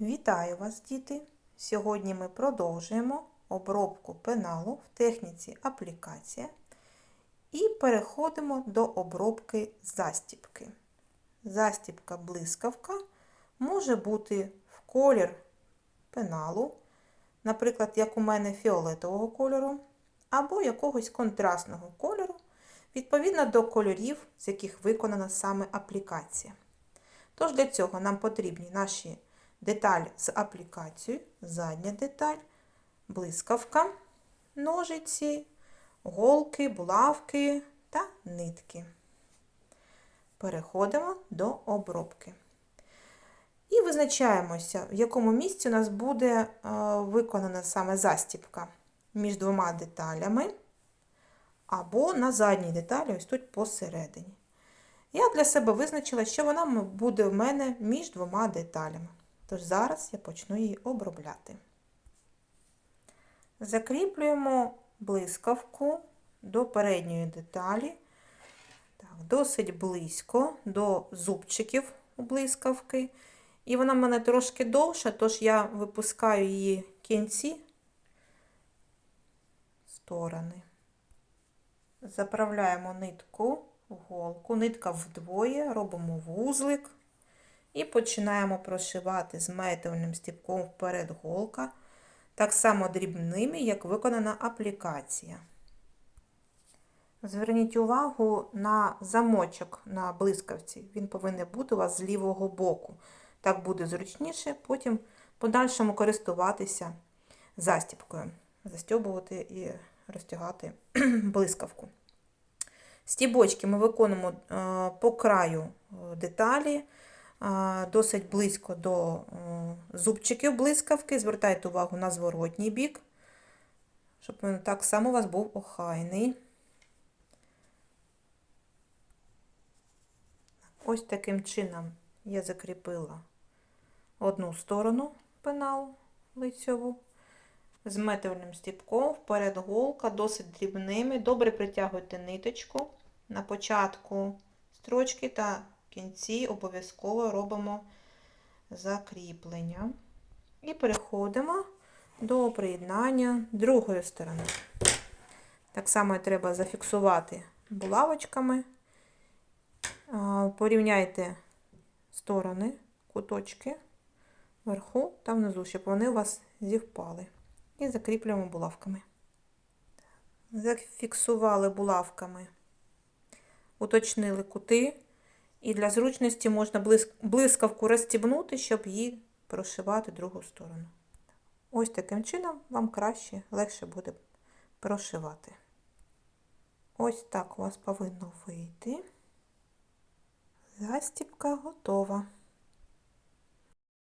Вітаю вас, діти! Сьогодні ми продовжуємо обробку пеналу в техніці аплікація і переходимо до обробки застіпки. Застіпка блискавка може бути в колір пеналу, наприклад, як у мене фіолетового кольору, або якогось контрастного кольору, відповідно до кольорів, з яких виконана саме аплікація. Тож для цього нам потрібні наші деталь з аплікацією, задня деталь, блискавка, ножиці, голки, булавки та нитки. Переходимо до обробки. І визначаємося, в якому місці у нас буде е, виконана саме застіпка між двома деталями, або на задній деталі, ось тут посередині. Я для себе визначила, що вона буде в мене між двома деталями. Тож зараз я почну її обробляти. Закріплюємо блискавку до передньої деталі, так, досить близько до зубчиків у блискавки. І вона в мене трошки довша, тож я випускаю її кінці сторони. Заправляємо нитку в голку, нитка вдвоє, робимо вузлик. І починаємо прошивати з метальним стіпком вперед голка, так само дрібними, як виконана аплікація. Зверніть увагу на замочок на блискавці. Він повинен бути у вас з лівого боку. Так буде зручніше, потім подальшому користуватися застіпкою, застьобувати і розтягати блискавку. Стібочки ми виконуємо по краю деталі досить близько до зубчиків блискавки. Звертайте увагу на зворотній бік, щоб він так само у вас був охайний. Ось таким чином я закріпила одну сторону пеналу лицьову. З метальним стіпком, вперед голка, досить дрібними. Добре притягуйте ниточку на початку строчки та в кінці обов'язково робимо закріплення. І переходимо до приєднання другої сторони. Так само треба зафіксувати булавочками. Порівняйте сторони, куточки вверху та внизу, щоб вони у вас зівпали. І закріплюємо булавками. Зафіксували булавками, уточнили кути. І для зручності можна блискавку розстібнути, щоб її прошивати другу сторону. Ось таким чином вам краще, легше буде прошивати. Ось так у вас повинно вийти. Застібка готова.